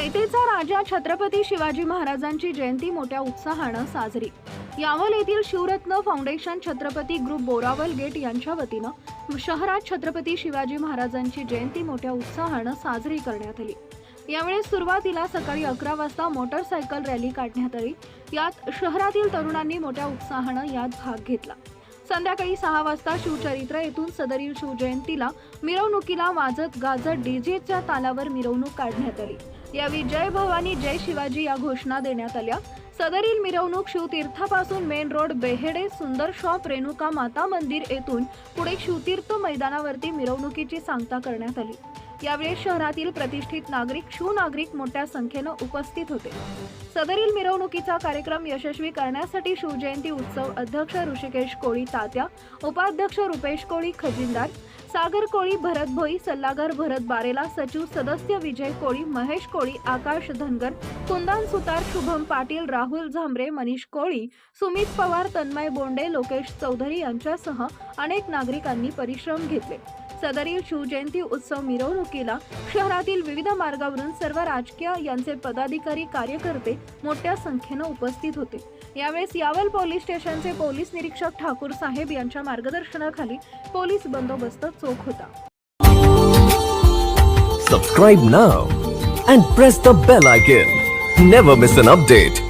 रयतेचा राजा छत्रपती शिवाजी महाराजांची जयंती मोठ्या उत्साहानं साजरी. यावल येथील Shivratna foundation Chhatrapati group Boraval gate यांच्या वतीनं शहरात छत्रपती शिवाजी महाराजांची जयंती मोठ्या उत्साहानं साजरी करण्यात आली. यावेळी सुरुवातीला सकाळी अकरा वाजता मोटरसायकल रॅली काढण्यात आली. यात शहरातील तरुणांनी मोठ्या उत्साहानं यात भाग घेतला. संध्याकाळी सहा वाजता शिवचरित्र येथून सदरील शिवजयंतीला मिरवणुकीला वाजत गाजत डीजेच्या तालावर मिरवणूक काढण्यात आली. यावेळी जय भवानी जय शिवाजी या घोषणा देण्यात आल्या. सदरील मिरवणूक शिवतीर्थापासून मेन रोड बेहेडे सुंदर शॉप रेणुका माता मंदिर येथून पुढे शिवतीर्थ मैदानावरती मिरवणुकीची सांगता करण्यात आली. यावेळी शहरातील प्रतिष्ठित नागरिक शिवनागरिक मोठ्या संख्येनं उपस्थित होते. सदरील मिरवणुकीचा कार्यक्रम यशस्वी करण्यासाठी शिवजयंती उत्सव अध्यक्ष ऋषिकेश कोळी तात्या उपाध्यक्ष रुपेश कोळी खजिनदार सागर कोळी भरत भोई सल्लागार भरत बारेला सचिव सदस्य विजय कोळी महेश कोळी आकाश धनगर कुंदन सुतार शुभम पाटील राहुल झांबरे मनीष कोळी सुमित पवार तन्मय बोंडे लोकेश चौधरी यांच्यासह अनेक नागरिकांनी परिश्रम घेतले. सदरील शिवजयंती उत्सव मिरवणुकीला शहरातील विविध मार्गावरून सर्व राजकीय यांचे पदाधिकारी कार्यकर्ते मोठ्या संख्येनं उपस्थित होते. यावेळेस यावल पोलीस स्टेशनचे पोलीस निरीक्षक ठाकूर साहेब यांच्या मार्गदर्शनाखाली पोलीस बंदोबस्त चोख होता. Subscribe now and press the bell icon never miss an update